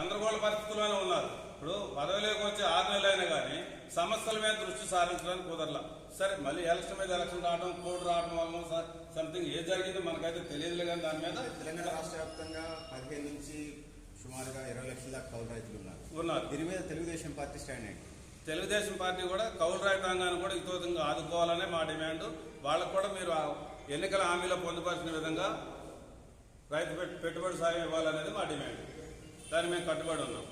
గందరగోళ పరిస్థితుల్లోనే ఉన్నారు. ఇప్పుడు పదవిలోకి వచ్చి ఆరు నెలలు అయినా కానీ సమస్యల మీద దృష్టి సారించడానికి కుదరలా. సరే మళ్ళీ ఎలక్షన్ మీద ఎలక్షన్ రావడం కోడ్ రావడం వల్ల సంథింగ్ ఏం జరిగిందో మనకైతే తెలియదులే కానీ దాని మీద తెలంగాణ రాష్ట్ర వ్యాప్తంగా పదిహేను నుంచి సుమారుగా ఇరవై లక్షల దాకా కౌలు రైతులు ఉన్నారు. ఉన్నారు. దీని మీద తెలుగుదేశం పార్టీ స్టాండ్ ఏంటి? తెలుగుదేశం పార్టీ కూడా కౌలు రైతాంగాన్ని కూడా ఇతోతంగా ఆదుకోవాలనే మా డిమాండ్. వాళ్ళకు కూడా మీరు ఎన్నికల హామీలో పొందుపరిచిన విధంగా రైతు పెట్- పెట్టుబడి సాయం ఇవ్వాలనేది మా డిమాండ్. దాన్ని మేము కట్టుబడి ఉన్నాం.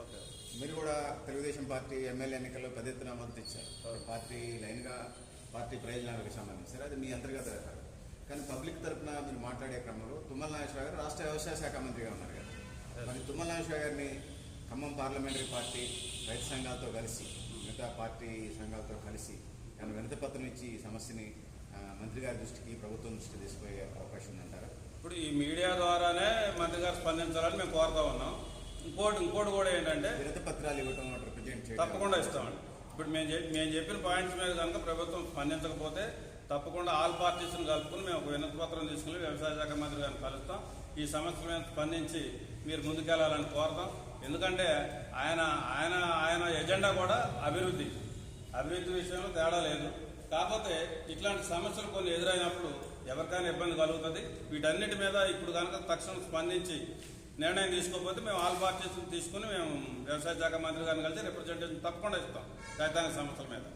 ఓకే. మీరు కూడా తెలుగుదేశం పార్టీ ఎమ్మెల్యే ఎన్నికల్లో పెద్ద ఎత్తున మద్దతు ఇచ్చారు. పార్టీ లైన్గా పార్టీ ప్రయోజనాలకు సంబంధించి. అది మీ అంతర్గత వ్యవహారం. కానీ పబ్లిక్ తరఫున మీరు మాట్లాడే క్రమంలో తుమ్మల నాగేశ్వర గారు రాష్ట్ర వ్యవసాయ శాఖ మంత్రిగా ఉన్నారు కదా. మరి తుమ్మల నాగేశ్వర గారిని ఖమ్మం పార్లమెంటరీ పార్టీ రైతు సంఘాలతో కలిసి మిగతా పార్టీ సంఘాలతో కలిసి కానీ వినతి పత్రం ఇచ్చి ఈ సమస్యని మంత్రి గారి దృష్టికి ప్రభుత్వం దృష్టికి తీసుకుపోయే అవకాశం ఉందంటారా? ఇప్పుడు ఈ మీడియా ద్వారానే మంత్రి గారు స్పందించాలని మేము కోరుతా ఉన్నాం. ఇంకోటి ఇంకోటి కూడా ఏంటంటే పత్రాలు చేయడం తప్పకుండా ఇస్తామండి. ఇప్పుడు మేము చెప్పి మేము చెప్పిన పాయింట్స్ మీద కనుక ప్రభుత్వం స్పందించకపోతే తప్పకుండా ఆల్ పార్టీస్ని కలుపుకుని మేము ఒక వినతి పత్రం తీసుకుని వ్యవసాయ శాఖ మంత్రి గారిని కలుస్తాం. ఈ సమస్య మీద స్పందించి మీరు ముందుకెళ్ళాలని కోరతాం. ఎందుకంటే ఆయన ఆయన ఆయన ఎజెండా కూడా అభివృద్ధి. అభివృద్ధి విషయంలో తేడా లేదు. కాకపోతే ఇట్లాంటి సమస్యలు కొన్ని ఎదురైనప్పుడు ఎవరికైనా ఇబ్బంది కలుగుతుంది. వీటన్నిటి మీద ఇప్పుడు కనుక తక్షణం స్పందించి నిర్ణయం తీసుకోకపోతే మేము ఆల్ పార్టీస్ తీసుకుని మేము వ్యవసాయ శాఖ మంత్రి గారిని కలిసి రిప్రజెంటేషన్ తప్పకుండా ఇస్తాం. రైతాంగ సమస్యల మీద.